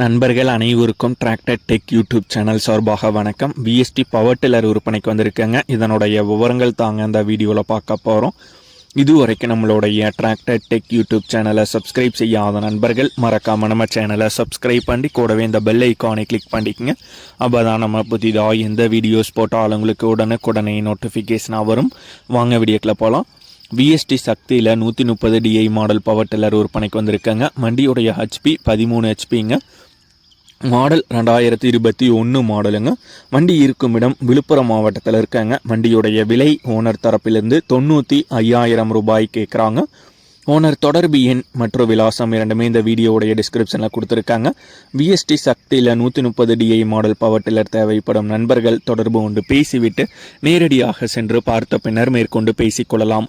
நண்பர்கள் அனைவருக்கும் tractor tech YouTube channel சார்பாக வணக்கம். விஎஸ்டி பவர் டில்லர் விற்பனைக்கு வந்திருக்கேங்க. இதனுடைய விவரங்கள் தாங்க இந்த வீடியோவில் பார்க்க போகிறோம் இதுவரைக்கும் நம்மளுடைய டிராக்டர் டெக் யூடியூப் சேனலை சப்ஸ்கிரைப் செய்யாத நண்பர்கள் மறக்காம நம்ம சேனலை சப்ஸ்கிரைப் பண்ணி கூடவே இந்த பெல் ஐக்கானை கிளிக் பண்ணிக்கோங்க. அப்போ தான் நம்ம புதிதாக எந்த வீடியோஸ் போட்டாலும் உங்களுக்கு உடனுக்குடனே நோட்டிஃபிகேஷனாக வரும். வாங்க வீடியோக்கில் போகலாம் விஎஸ்டி சக்தியில் நூற்றி முப்பது டிஐ மாடல் பவர் டில்லர் விற்பனைக்கு வந்திருக்காங்க. வண்டியுடைய ஹெச்பி பதிமூணு ஹெச்பிங்க மாடல் ரெண்டாயிரத்தி இருபத்தி ஒன்று மாடலுங்க. வண்டி இருக்கும் இடம் விழுப்புரம் மாவட்டத்தில் இருக்காங்க. வண்டியுடைய விலை ஓனர் தரப்பிலிருந்து தொண்ணூற்றி ஐயாயிரம் ரூபாய் கேட்குறாங்க ஓனர் தொடர்பு எண் மற்றும் விலாசம் இரண்டுமே இந்த வீடியோவுடைய டிஸ்கிரிப்ஷனில் கொடுத்துருக்காங்க. விஎஸ்டி சக்தியில் நூற்றி முப்பது டிஐ மாடல் பவர் டில்லர் தேவைப்படும் நண்பர்கள் தொடர்பு கொண்டு பேசிவிட்டு நேரடியாக சென்று பார்த்த பின்னர் மேற்கொண்டு பேசிக்கொள்ளலாம்